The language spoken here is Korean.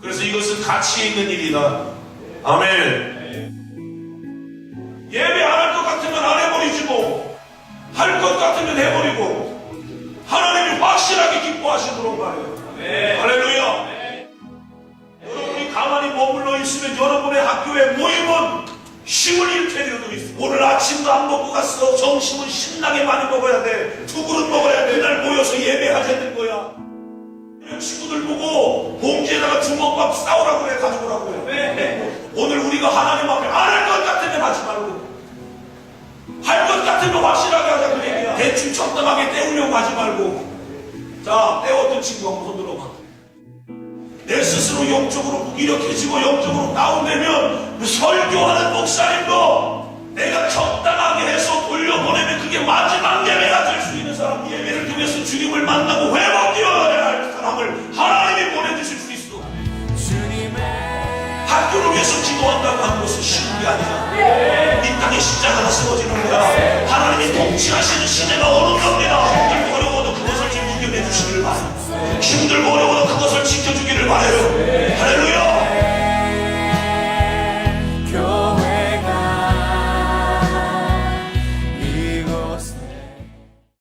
그래서 이것은 가치 있는 일이다. 아멘. 예배 안 할 것 같으면 안 해버리지 뭐. 할 것 같으면 해버리고. 하나님이 확실하게 기뻐하시도록 말해요. 할렐루야. 여러분이 가만히 머물러 있으면 여러분의 학교의 모임은 힘을 잃게 되어도 있어. 오늘 아침도 안 먹고 갔어. 점심은 신나게 많이 먹어야 돼. 두 그릇 먹어야 돼. 그날 모여서 예배하자는 거야. 친구들 보고 주먹밥 싸우라고 그래 가져오라고 해. 오늘 우리가 하나님 앞에 안 할 것 같으면 하지 말고 할 것 같으면 확실하게 하자 그 얘기야. 대충 적당하게 때우려고 하지 말고 자 때웠던 친구 한번 손 들어봐. 내 스스로 영적으로 무기력해지고 영적으로 다운되면 그 설교하는 목사님도 내가 적당하게 해서 돌려보내면 그게 마지막 예배가 될 수 있는 사람 예배를 통해서 주님을 만나고 학교를 위해서 기도한다고 하는 것은 쉬운 게 아니야. 이 땅에 십자가가 세워지는 거야. 하나님이 통치하시는 시대가 오는 겁니다. 힘들고 어려워도 그것을 지금 이겨내주시길 바라. 힘들고 어려워도 그것을 지켜주길